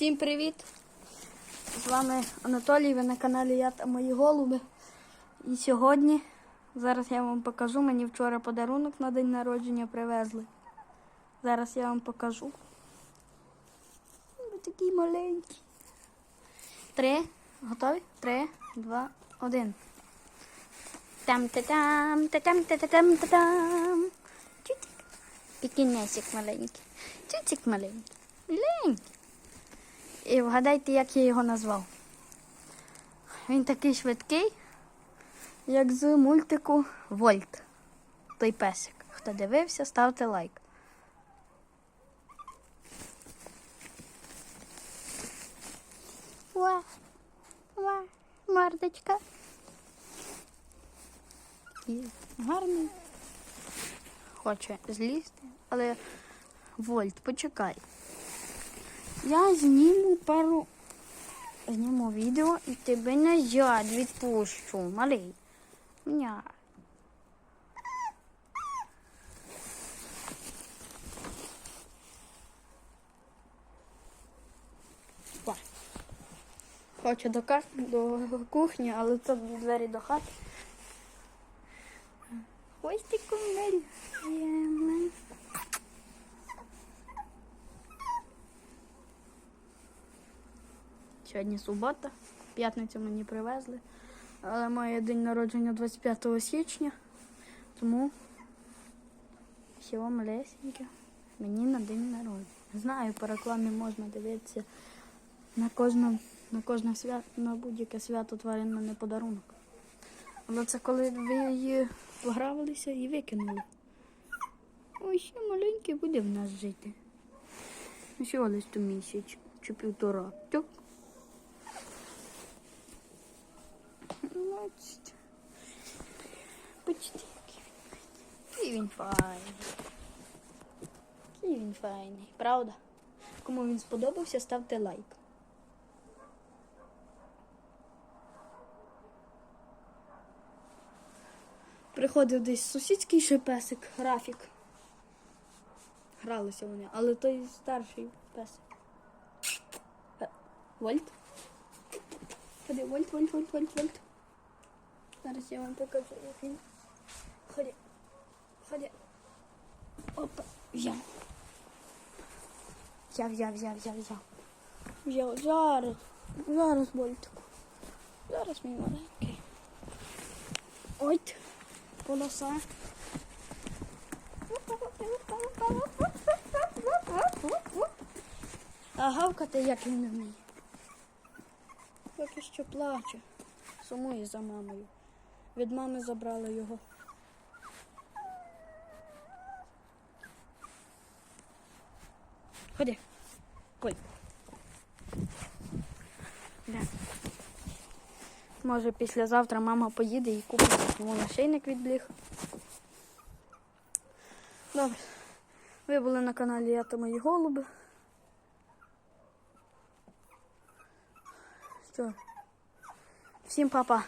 Всім привіт! З вами Анатолій, ви на каналі Я та мої голуби. І сьогодні, зараз я вам покажу, мені вчора подарунок на день народження привезли. Зараз я вам покажу. Ви такий маленький. Три. Готові? Три, два, один. там та там та там та та там та там Чутик. Пікінесик маленький. Чутик маленький. Маленький. І вгадайте, як я його назвав. Він такий швидкий, як з мультику Вольт. Той песик. Хто дивився, ставте лайк. Ва, ва, мордочка. І гарний. Хоче злізти, але Вольт, почекай. Я зніму пару. Зніму відео і тебе назад відпущу, малий. Ня. Хочу до, ка- до кухні, але це двері до хати. Ось ти Сьогодні субота, п'ятницю мені привезли. Але моє день народження 25 січня. Тому всього малесеньке мені на день народження. Знаю, по рекламі можна дивитися на кожне, на кожне свято, на будь-яке свято тварин мене подарунок. Але це коли ви її погравилися і викинули. Ой, ще маленький буде в нас жити. Всього лиш місяць чи півтора. Тюк. Бачите. Бачите, який він файний. Який він файний. Правда? Кому він сподобався, ставте лайк. Приходив десь сусідський ще песик, Рафік. Гралися вони, але той старший песик. Е, Вольт. Ходи, вольт, вольт, вольт, вольт, вольт. Зараз я вам покажу, як він. Ходи. Ходи. Опа. Взяв. Взяв, взяв, взяв, взяв, взяв. Взяв. Зараз. Зараз вольтику. Зараз мій маленький. Ой. Полоса. А гавкати як він не вміє. Поки що плаче. Сумує за мамою. Від мами забрали його. Ходи. Ой. Да. Може післязавтра мама поїде і купить йому нашийник від бліг. Добре. Ви були на каналі Я та мої голуби. Все. Всім па-па.